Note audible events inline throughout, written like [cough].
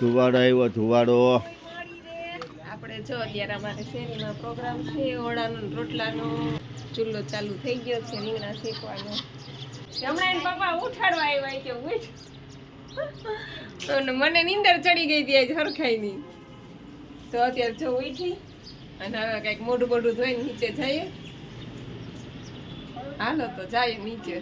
ધુવાડો આવ્યો, ધુવાડો. આપણે જો અત્યારે અમારે શેરીમાં પ્રોગ્રામ છે, ઓળાનો રોટલાનો. ચૂલો ચાલુ થઈ ગયો છે રીંગણા શેકવાનો. હમણાં એને પપ્પા ઉઠાડવા આવ્યા કે ઉઠ. અને મને નીંદર ચડી ગઈ હતી, આજ હરખાઈની તો અત્યારે જો ઉઠી અને હવે કંઈક મોઢું મોઢું ધોઈને નીચે જઈએ. હાલો તો જાય નીચે.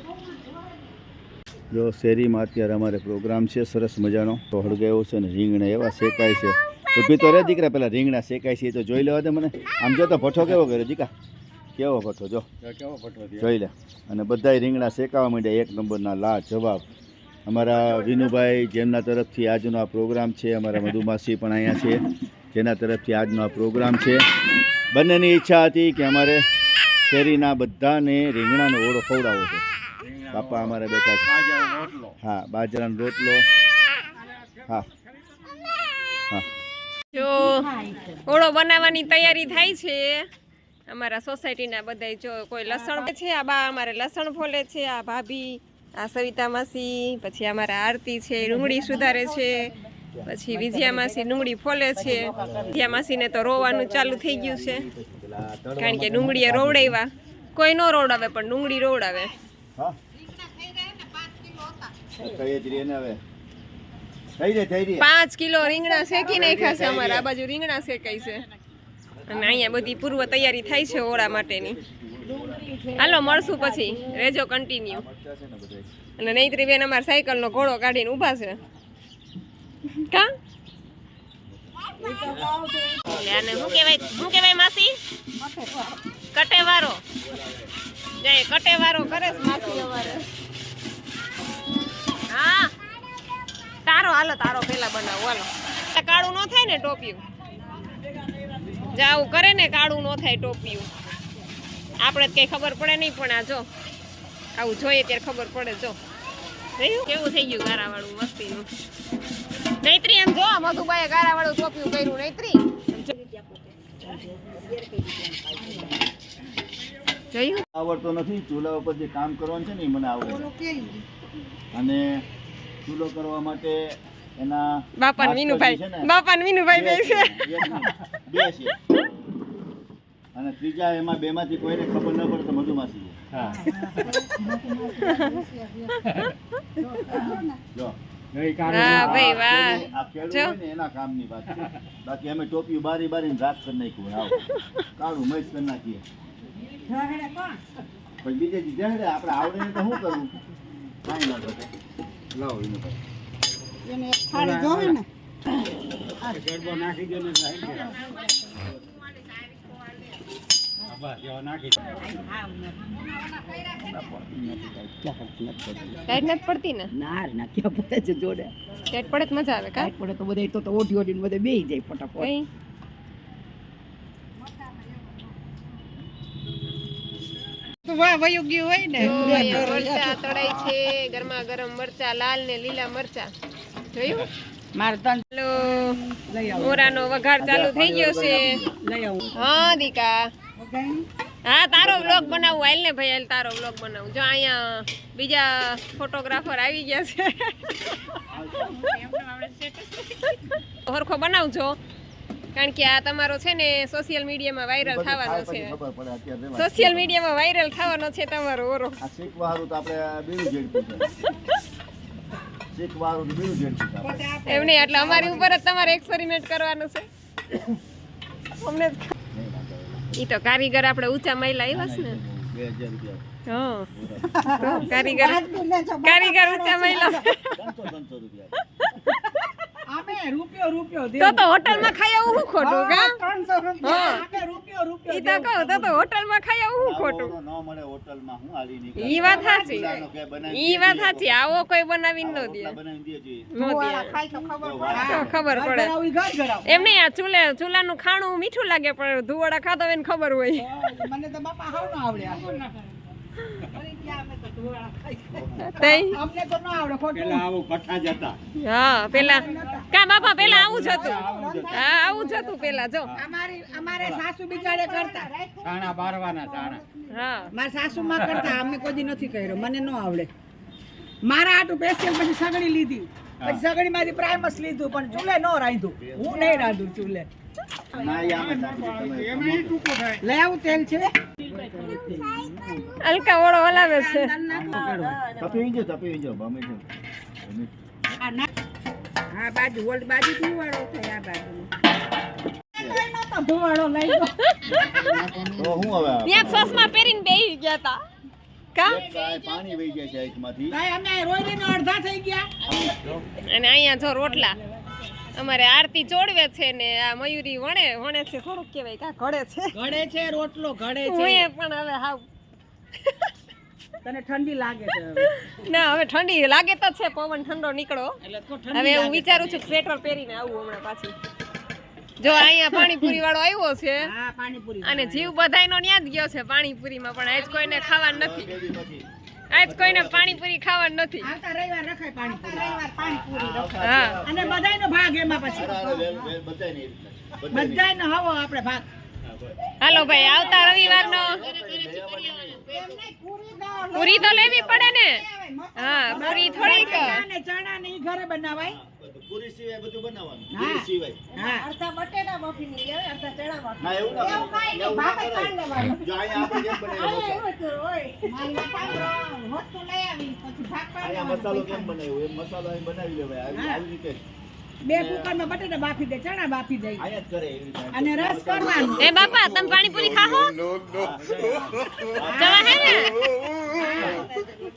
જો શેરીમાં અત્યારે અમારે પ્રોગ્રામ છે સરસ મજાનો. તો હળગાયો છે ને રીંગણા એવા શેકાય છે. ઊભી તો રે દીકરા પેલા રીંગણા શેકાય છે એ તો જોઈ લેવા દે મને. આમ જો તો ભઠ્ઠો કેવો કર્યો દીકા કેવો ભઠ્ઠો જો. જોઈ લે. અને બધાય રીંગણા શેકાવા માંડ્યા એક નંબરના લા જવાબ અમારા વિનુભાઈ જેમના તરફથી આજનો આ પ્રોગ્રામ છે અમારા મધુમાસી પણ અહીંયા છે જેના તરફથી આજનો આ પ્રોગ્રામ છે. બંનેની ઈચ્છા હતી કે અમારે શેરીના બધાને રીંગણાનો ઓળો ખવડાવવો છે. બાપા અમારે બેઠા છે. હા, બાજરાનો રોટલો. હા. હા. જો, ઓળો બનાવવાની તૈયારી થાય છે. અમારા સોસાયટીના બધા જો કોઈ લસણ છે, આ બા અમારે લસણ ફોલે છે, આ ભાભી, આ સવિતા માસી, પછી અમારા આરતી છે, ડુંગળી સુધારે છે, પછી વિજયા માસી ડુંગળી ફોલે છે. વિજયા માસીને તો રોવાનું ચાલુ થઈ ગયું છે. કારણ કે ડુંગળીએ રોવડાવ્યા કોઈ ન રોવડાવે, પણ ડુંગળી રોવડાવે. હા. પાંચ કિલો રીંગણા શેકી નાખ્યા છે અમારે. આ બાજુ રીંગણા શેકાય છે. અને અહીંયા બધી પૂર્વ તૈયારી થાય છે ઓળા માટેની. હાલો મળશું પછી. રેજો કન્ટિન્યુ અને નૈત્રી બેન અમારા સાયકલનો ઘોડો કાઢીને ઊભા છે. કા? શું કહેવાય શું કહેવાય માસી? કટેવારો. કટેવારો કરે માસી હા. તારો, હાલો, તારો પેલા બનાવો, હાલો. કાળું ન થાય ને ટોપિયું? જાવું કરે ને કાળું ન થાય ટોપિયું. આપણે કઈ ખબર પડે નહીં, પણ આ જો. આવું જોઈએ ત્યારે ખબર પડે, જો. કેવું થઈ ગયું ગારાવાળું મસ્તીનું નૈત્રી એમ જો આ મધુબાઈએ ગારાવાળું ટોપિયું કર્યું. નૈત્રી. જોયું આવડતો નથી. ચૂલા ઉપર જે કામ કરવાનું છે ને એ મને આવડે અને ચૂલો કરવા માટે એના બાપા વિનુભાઈ બાપા વિનુભાઈ બે છે. બે છે. અને ત્રીજા એમાં બે માંથી કોઈને ખબર ન પડે તો મધુમાસી જો. એના કામની વાત છે. બાકી અમે ટોપી બારી બારીને રાત કરી નાખ્યું. કાળું મજ કરી નાખીએ. પણ બીજે દી જહેડે આપણે આવડે તો શું કરવું? કાંઈ ના ઘટે. લાવો પડતી ને? ના ના ક્યાં પડે છે જોડે? ટાઈટ પડે તો મજા આવે કા? કાંઈક પડે તો બધા તો તો ઓઢી ઓઢીને બધે બેહી જાય ફટાફટ. વાહ વયું ગયું હોય ને? મરચા તળાય છે ગરમા ગરમ મરચા લાલ ને લીલા મરચા. જોયું? મારે તન હેલો. લઈ આવું. મોરાનો વઘાર ચાલુ થઈ ગયો છે. હા દીકા. હા તારો વ્લોગ બનાવું. હાલ ને ભાઈ હાલ તારો વ્લોગ બનાવું. જો અહીંયા બીજા ફોટોગ્રાફર આવી ગયા છે. હરખો બનાવજો. કારણ કે આ તમારો છે ને સોશિયલ મીડિયામાં વાયરલ થવાનો છે. સોશિયલ મીડિયામાં વાયરલ થવાનો છે તમારો ઓરો. આ શીખવા હારું તો આપણે બીજું ઝેડતું છે. શીખવા હારું તો બીડું ઝેડતું છે એમ નહીં એટલે અમારી ઉપર જ તમારે એક્સપેરિમેન્ટ કરવાનું છે. અમને ઈ તો કારીગર આપણે ઊંચા માયલા આવ્યા છે ને. બે હજાર રૂપિયા. કારીગર કારીગર ઊંચા મહિલા રૂપિયા રૂપિયો તો તો ખાઈ આવું હું ખોટું કા? ત્રણસો હા. રૂપિયા રૂપિયો રૂપિયો ઈ તો કહું તો તો હોટલમાં ખાઈ આવું હું ખોટું. ન મળે હોટલમાં હું હાલી નીકળે. ઈ વાત સાચી. ઈ વાત સાચી. આવો કોઈ બનાવીને ન દે. બનાવી દે નો દે. તો ખબર પડે. ઘર એમ નહીં આ ચૂલે ચૂલાનું ખાણું મીઠું લાગે પણ ધુવાડા ખાતો હોય ને ખબર હોય. મને તો બાપા હાવ ન આવડે અમને તો ન આવડે ખોટું. હા પેલા કા બાપા પેલા આવું જ હતું. હા આવું જ હતું પેલા જો. અમારી અમારે સાસુ બિચારે કરતા. હા. મારા સાસુ માં કરતા અમે કોઈ નથી કર્યો મને ન આવડે. મારા આટું સ્પેશિયલ પછી સગડી લીધી. પછી સગડીમાંથી પ્રાઇમસ લીધું પણ ચૂલે નો રાંધું. હું નહીં રાંધું ચૂલે. હલકા ઓળો હલાવે છે. તપી વીંજો તપી વીંજો ભમે છે ભમે. આ ના- હા બાજુ ઓલ્ડ બાજુ ધુવાળો થાય આ બાજુ. ધુવાળો લઈ તો હું હવે આ- ત્યાં પહેરીને બેહી ગયા તા. કા? પાણી વહી જાય છે રોઈને અડધા થઈ ગયા. અને અહીંયા જો રોટલા. અમારે આરતી ચોડવે છે ને આ મયુરી વણે વણે છે થોડુંક કહેવાય કા ઘડે છે. ઘડે છે રોટલો ઘડે છે. પણ હવે હાવ તને ઠંડી લાગે છે ના હવે ઠંડી લાગે તો છે પવન ઠંડો નીકળો. હવે હું વિચારું છું સ્વેટર પહેરીને આવું હમણાં પાછી. જો અહીંયા પાણીપુરી વાળો આવ્યો છે અને જીવ બધાયનો ન્યા જ ગયો છે પાણીપુરીમાં પણ આજ કોઈને ખાવાનું નથી? આજ કોઈને પાણીપુરી ખાવાનું નથી. આવતા રવિવાર રખાય પાણીપુરી. રવિવાર પાણીપુરી રખાય. હા અને બધાયનો ભાગ એમાં પછી. બધાયનો હવો આપણે ભાગ. હાલો ભાઈ આવતા રવિવારનો પૂરી તો લેવી પડે ને. હા પૂરી થોડીક. ચણા ને ઘરે બનાવાય. પૂરી સિવાય બધું બનાવવાનું. પૂરી સિવાય. અડધા બટેટા બફીને લઈ આવે અડધા ચણા બાફી ના એવું ના. એવું ના કરાય. જો અહીંયા આપણે જેમ બનાવ્યો મસાલો. અહીંયા મસાલો કેમ બનાવ્યો? એમ મસાલો અહીં બનાવી લેવાય. આવી આવી રીતે બે કુકરમાં બટેટા બાફી દે ચણા બાફી દે. અહીંયા જ કરે અને રસ કરવાનો. એ બાપા તમે પાણીપુરી ખાહો ચવા હે ને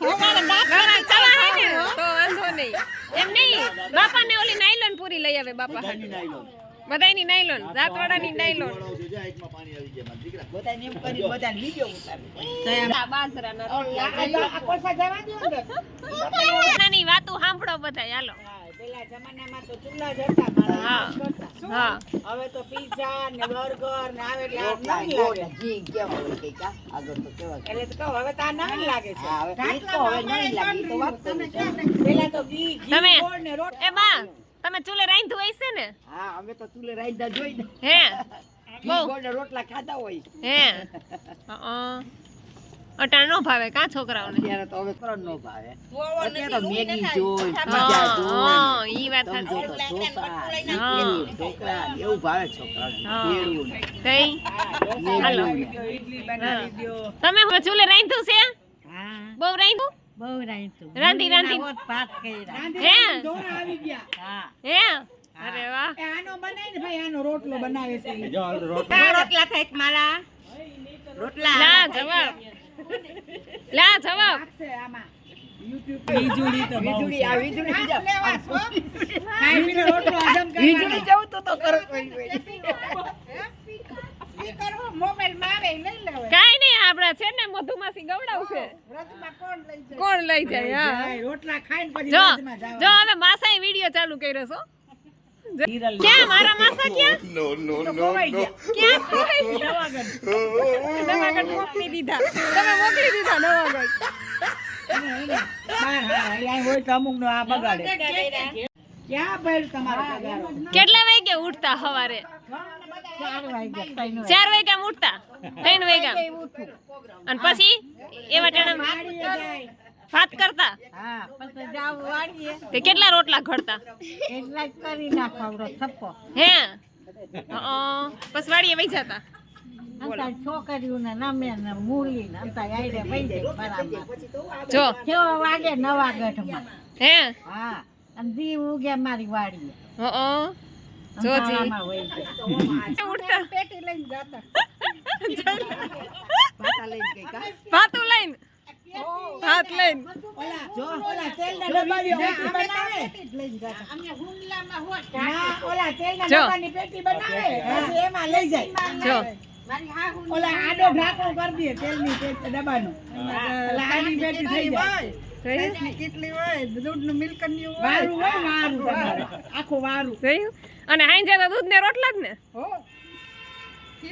ગળા ચવા હે ને તો વાંધો નહીં એમ નહીં બાપા ને ઓલી નાયલોન પૂરી લઈ આવે બાપા બધાયની નાયલોન. બધાયની નાયલોન. બધાને બધાને વાતો સાંભળો બધા હાલો પેલા જમાનામાં તો ચૂલા જ હતા મારા હા. હાથ કરતા. હા. હવે તો પીઝા ને બર્ગર ને આવે એટલે નવીન લાગે. એટલે તો કહું, હવે તો આ નવીન લાગે છે. પેલા તો ઘી ઘી તમે ગોળ ને રોટ એ બા તમે ચૂલે રાંધું હોય છે ને? હા અમે તો ચૂલે રાંધા જોઈ ને હે. ઘી ગોળ ને રોટલા ખાતા હોય. હે. અ અટાણ નો ભાવે કા છોકરાઓને? અત્યારે તો હવે કરો નો ભાવે. અત્યારે તો મેગી જોઈ હા હા ઈ વાત સાચી. હા. ઢોકળા એવું ભાવે છોકરાઓને. હા. ને તઈ હાલો. ઈડલી બનાવી દ્યો તમે હવે ચૂલે રાંધ્યું છે? હા. બહુ રાંધ્યું? બહુ રાંધતું રાંધી રાંધી. ભાત કર્યા હે? આવી ગયા. હે. અરે વાહ. આનો બનાવીને ભાઈ આનો રોટલો બનાવે છે. જો હાલ રોટલા થાય મારા? રોટલા. ના જવાબ. લા જવાબ. વીજળી તો વીજળી આ વીજળી ખાઈ પીને રોટલો હજમ કરવાનો. વીજળી જવું તો તો કરો મોબાઈલમાં આવે લઈ લેવાય. કાઈ નહીં આપડા છે ને મધુમાસી ગવડાવશે. કોણ લઈ જાય? કોણ લઈ જાય હા. જાય, રોટલા જવાનું. જો હવે માસાએ વીડિયો ચાલુ કર્યો છો. ક્યાં? મારા માસા ક્યાં? [laughs] તો ખોવાઈ ગયા. ક્યાં ખોવાઈ ગયા? નવાગઢ. મોકલી દીધા. તમે મોકલી દીધા નવાગઢ. નો? કેટલા વાગે ઉઠતા સવારે? ચાર વાગ્યા, ચાર વાગ્યા ઉઠતા? ત્રણ વાગ્યા અને પછી? એવા ટાણા. ભાત કરતા? હા, પછી જાવ વાળીએ. તે કેટલા રોટલા ઘડતા? એટલા જ કરી નાખવાનો થપ્પો. હે? પછી વાડીએ વહી જતા? છોકરીઓને નમે. જો. કેવો વાગે નવા ગઢમાં? હે? હા અને દી ઉગે મારી વાડીએ જોજી. અંધારામાં વહી જાય. ઉઠતા પેટી લઈને જતા. પાટા લઈને? ભાતું લઈને. ભાત જો ઓલા તેલના ડબ્બાની બનાવે ઓલા તેલના ડબ્બાની પેટી બનાવે. એમાં લઈ જાય. જો. ઓલા આડો ઢાંકણો કરી દે તેલની પેટી ડબ્બાનું આડી પેટી થઈ જાય. કેટલી હોય? દૂધનું મિલ્ક વારું હોય વારું આખું વારું. જોયું અને હાંજે તો દૂધ ને રોટલા જ ને?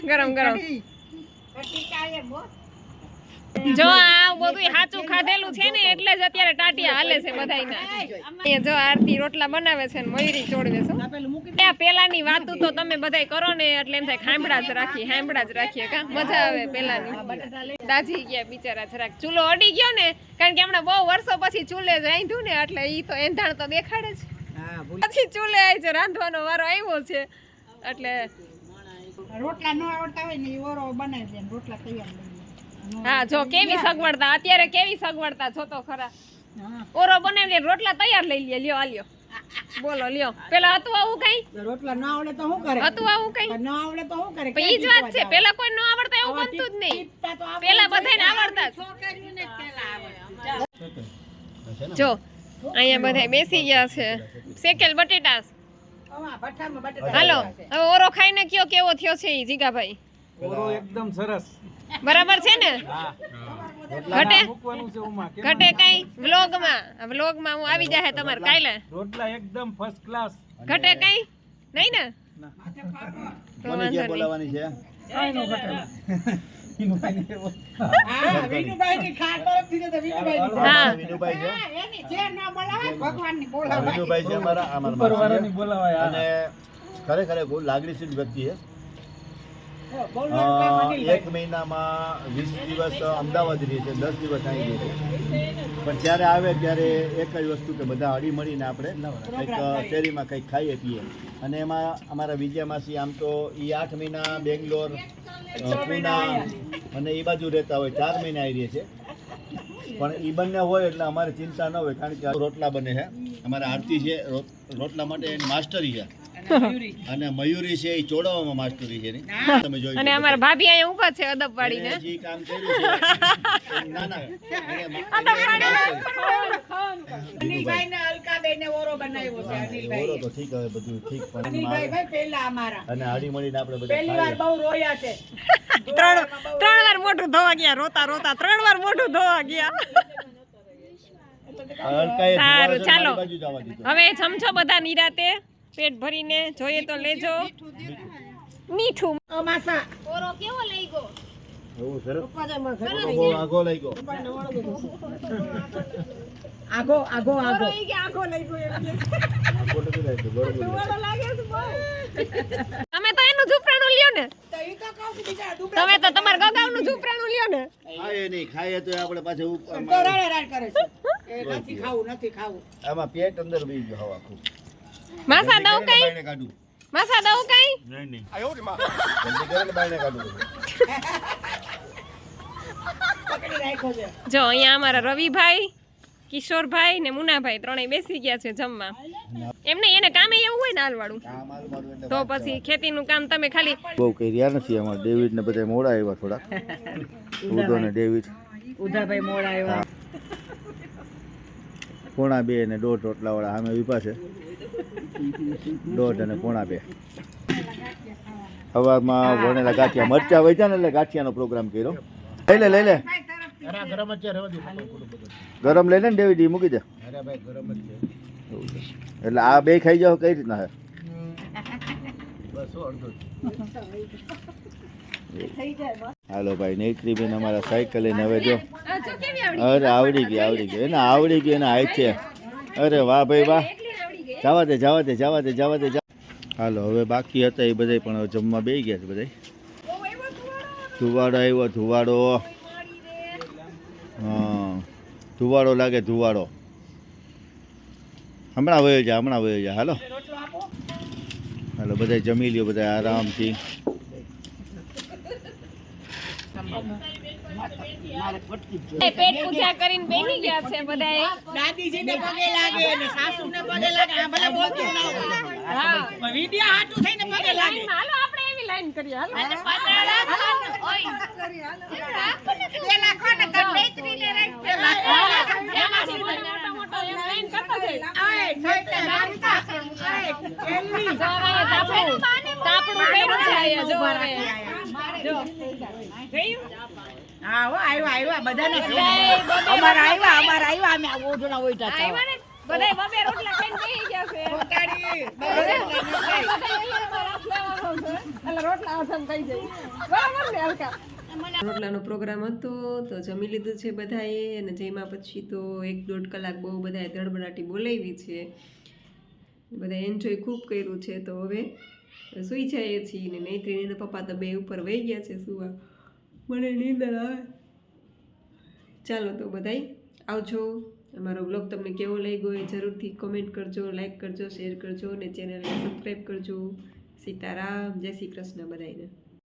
ગરમ ગરમ. જો આ બધું સાચું ખાધેલું છે ને એટલે જ અત્યારે ટાટિયા હાલે છે બધાયના. જો આરતી રોટલા બનાવે છે ને મયુરી ચોડવે છે. ત્યાં પેલાની વાતો તો તમે બધાય કરો ને એટલે એમ થાય ખાંભડા જ રાખીએ ખાંભડા જ રાખીએ કા? મજા આવે પેલાની. દાજી ગયા બિચારા જરાક. ચૂલો અડી ગયો ને કારણ કે હમણાં બહુ વર્ષો પછી ચૂલે જ રાંધ્યું ને એટલે ઈ તો એંધાણ તો દેખાડે જ. પછી ચૂલે આવી છે રાંધવાનો વારો આવ્યો છે. એટલે રોટલા ન આવડતા હોય ને એ ઓરો બનાવી દે રોટલા તૈયાર હા જો કેવી સગવડતા અત્યારે કેવી સગવડતા છો તો ખરા. ઓરો બનાવી રોટલા તૈયાર લઈ લે લ્યો આ લ્યો બોલો લ્યો. પેલા હતું આવું કઈ? રોટલા ન આવડે તો શું કરે? હતું આવું કઈ? ન આવડે તો શું કરે? ઈ જ વાત છે પેલા કોઈ ન આવડતા એવું બનતું જ નહીં. પેલા બધાને આવડતા છોકરીઓને પેલા આવડે જો. અહીંયા બધા બેસી ગયા છે. શેકેલ બટેટા હાલો હવે ઓરો ખાઈને કયો કેવો થયો છે ઈ જીગાભાઈ? ઓરો એકદમ સરસ. બરાબર છે ને? હા ઘટે? ઘટે કઈ વ્લોગમાં વ્લોગમાં હું આવી જાય તમારે કાલે? રોટલા એકદમ ફર્સ્ટ ક્લાસ ઘટે કઈ? નહીં ને? તો વાંધો બોલાવાની છે? જે ન અને ખરેખર લાગણીશીલ વ્યક્તિ છે. એક મહિનામાં વીસ દિવસ અમદાવાદ રહે છે દસ દિવસ અહીં રહે છે. પણ જ્યારે આવે ત્યારે એક જ વસ્તુ કે બધા હળી મળીને આપણે કંઈક શેરીમાં કંઈક ખાઈએ પીએ. અને એમાં અમારા વિજય માસી આમ તો એ આઠ મહિના બેંગ્લોર પૂના અને એ બાજુ રહેતા હોય ચાર મહિના આવી રહે છે. પણ એ બંને હોય એટલે અમારે ચિંતા ન હોય કારણ કે રોટલા બને છે. અમારા આરતી છે રોટલા માટે એની માસ્ટરી છે. અને મયુરી છે એ ચોડવામાં માસ્ટરી છે. તમે જોઈ અને અમારા ભાભી અહીંયા ઊભા છે અદબ પાડીને એને જે કામ કર્યું છે ના ના અનિલભાઈ ને અલકાબેને ઓરો બનાવ્યો છે અનિલભાઈ ઓરો તો ઠીક હવે બધું ઠીક પણ અનિલભાઈ ભાઈ પહેલા અમારા. અને આડી મળીને આપણે બધા પહેલી વાર બહુ રોયા છે. [laughs] ત્રણ ત્રણ વાર મોઢું ધોવા ગયા રોતા રોતા ત્રણ વાર મોઢું ધોવા ગયા. સારું, ચાલો. હવે જમજો બધા નિરાતે. પેટ ભરીને જોઈએ તો લેજો. મીઠું અમાસા. ઓરો કેવો લઈ ગયો? આગો આગો આગો આગો આખો લઈ. તમે તો એનું ઝૂપરાણું લ્યો ને. તમે તો તમારા ગગાવનું ઝૂપરાણું લ્યો ને. નહીં ખાઈએ તો આપણે પાછું ઉપ- તો આમાં- રાડે રાડ કરે છે. એ નથી ખાવું નથી ખાવું. આમાં પેટ અંદર બી ગયો હવા ખૂબ. માસા દઉં કઈ? માસા દઉં કઈ? નહીં નહીં. કાઢું પકડી રાખ્યો છે જો અહીંયા અમારા રવિભાઈ કિશોરભાઈ ને મુનાભાઈ ત્રણેય બેસી ગયા છે જમવા. એમને એને કામે એવું હોય ને હાલવાળું. કામ હારું મારું એટલે તો પછી ખેતીનું કામ તમે ખાલી બહુ કઈ રહ્યા નથી અમારે ડેવિડ ને બધા મોડા આવ્યા થોડા [laughs] ઉદો ને ડેવિડ. ઉધાભાઈ મોડા આવ્યા. પોણા બે ને દોઢ રોટલા વાળા સામે ઊભા છે. દોઢ અને પોણા બે. સવારમાં વણેલા ગાંઠિયા મરચા વચ્યા ને એટલે ગાંઠિયાનો પ્રોગ્રામ કર્યો. લઈ લે લઈ લે. ગરમ જ છે રહેવા દે ગરમ લઈ લે ને ડેવિડ ઈ મૂકી દે. અરે ભાઈ ગરમ જ છે. એવું છે. એટલે આ બે ખાઈ જાવ કઈ રીતના હે હાલો ભાઈ નેત્રી બેન અમારા સાયકલ લઈને હવે જો. જો કેવી આવડી અરે આવડી ગઈ આવડી ગઈ. એને આવડી ગઈ એને હાઈટ છે અરે વાહ ભાઈ વાહ. જવા દે જવા દે જવા દે જવા દે હાલો, હવે બાકી હતા એ બધા પણ જમવા બે ગયા છે બધા ધુવાડો આવ્યો, ધુવાડો. હા, ધુવાડો લાગે, ધુવાડો. હમણાં વયો જા, હમણાં વયો જા. હાલો. હાલો બધા જમી લ્યો બધા આરામથી. પેટ પૂજા કરીને બેસી ગયા છે બધાએ. દાદીજીને પગે લાગે અને સાસુને પગે લાગે. આ ભલે બોલતું ના હોય. હા. વિડિયા હાટું થઈને પગે લાગે. હાલો આપણે એવી લાઈન કરી હાલો. પેલા કોને કર મૈત્રીને રાખ પેલા એમાંથી મોટો મોટા મોટા એમ લાઈન કરતા જઈએ. આય સાઈડે મારતા આય એમની. જો હવે તાપણું તાપણું કર્યું છે આયા જો હવે. જો. જોયું? હા હો આવ્યા આવ્યા બધાને અમારા આવ્યા અમારા આવ્યા અમે ઓઢણા ઓઢા આવ્યા ને? બધાય બબે રોટલા ખાઈને ગયા છે. રોટલાનો પ્રોગ્રામ હતો તો જમી લીધું છે બધાએ અને જેમાં પછી તો એક દોઢ કલાક બહુ બધાએ ધડબડાટી બોલાવી છે. બધા એન્જોય ખૂબ કર્યું છે તો હવે સૂઈ જઈએ છીએ ને નૈત્રી ને પપ્પા તો બે ઉપર વહી ગયા છે સુવા. મને નીંદર આવે. ચાલો તો બધાય, આવજો. અમારો બ્લોગ તમને કેવો લાગ્યો એ જરૂરથી કોમેન્ટ કરજો લાઇક કરજો શેર કરજો અને ચેનલને સબસ્ક્રાઈબ કરજો. સીતારામ, જય શ્રી કૃષ્ણ બધાને